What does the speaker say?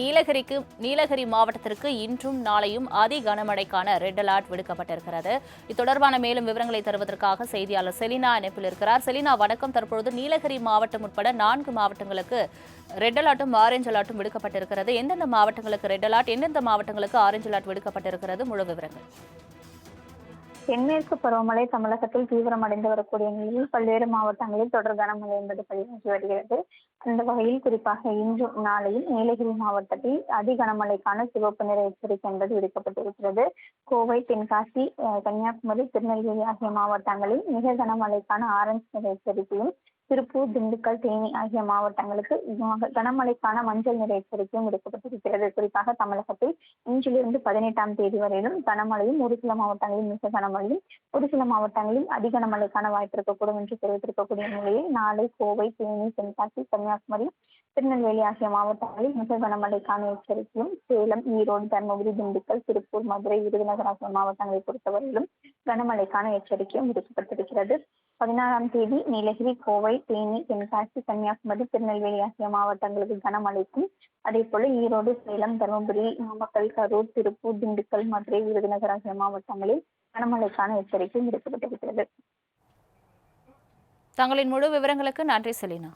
நீலகிரிக்கு நீலகிரி மாவட்டத்திற்கு இன்றும் நாளையும் அதி கனமழைக்கான ரெட் அலர்ட் விடுக்கப்பட்டிருக்கிறது. இது தொடர்பான மேலும் விவரங்களை தருவதற்காக செய்தியாளர் செலினா இணைப்பில் இருக்கிறார். செலினா வணக்கம். தற்பொழுது நீலகிரி மாவட்டம் உட்பட நான்கு மாவட்டங்களுக்கு ரெட் அலர்ட்டும் ஆரஞ்சு அலர்ட்டும் விடுக்கப்பட்டிருக்கிறது. எந்தெந்த மாவட்டங்களுக்கு ரெட் அலர்ட் எந்தெந்த மாவட்டங்களுக்கு ஆரஞ்சு அலர்ட் விடுக்கப்பட்டிருக்கிறது? முழு விவரங்கள். தென்மேற்கு பருவமழை தமிழகத்தில் தீவிரமடைந்து வரக்கூடிய நிலையில் பல்வேறு மாவட்டங்களில் தொடர் கனமழை என்பது பதிவாகி வருகிறது. அந்த வகையில் குறிப்பாக இன்றும் நாளையும் நீலகிரி மாவட்டத்தில் அதி கனமழைக்கான சிவப்பு நிற எச்சரிக்கை என்பது விடுக்கப்பட்டிருக்கிறது. கோவை தென்காசி அஹ், கன்னியாகுமரி திருநெல்வேலி ஆகிய மாவட்டங்களில் மிக கனமழைக்கான ஆரஞ்சு நிற எச்சரிக்கையும் திருப்பூர் திண்டுக்கல் தேனி ஆகிய மாவட்டங்களுக்கு கனமழைக்கான மஞ்சள் நிற எச்சரிக்கையும் விடுக்கப்பட்டிருக்கிறது. குறிப்பாக தமிழகத்தில் இன்றிலிருந்து பதினெட்டாம் தேதி வரையிலும் கனமழையும் ஒரு சில மாவட்டங்களில் மிக கனமழையும் ஒரு சில மாவட்டங்களில் அதிக கனமழைக்கான வாய்ப்பு இருக்கக்கூடும் என்று தெரிவித்திருக்கக்கூடிய நிலையில் நாளை கோவை தேனி தென்காசி கன்னியாகுமரி திருநெல்வேலி ஆகிய மாவட்டங்களில் மிக கனமழைக்கான எச்சரிக்கையும் சேலம் ஈரோடு தருமபுரி திண்டுக்கல் திருப்பூர் மதுரை விருதுநகர் ஆகிய மாவட்டங்களை பொறுத்தவரையிலும் கனமழைக்கான எச்சரிக்கையும் விடுக்கப்பட்டிருக்கிறது. பதினாறாம் தேதி நீலகிரி கோவை தேனி தென்காசி கன்னியாகுமரி திருநெல்வேலி ஆகிய மாவட்டங்களுக்கு கனமழைக்கும் அதே போல ஈரோடு சேலம் தருமபுரி நாமக்கல் கரூர் திருப்பூர் திண்டுக்கல் மதுரை விருதுநகர் ஆகிய மாவட்டங்களில் கனமழைக்கான எச்சரிக்கை விடுக்கப்பட்டிருக்கிறது. தங்களின் முழு விவரங்களுக்கு நன்றி செலினா.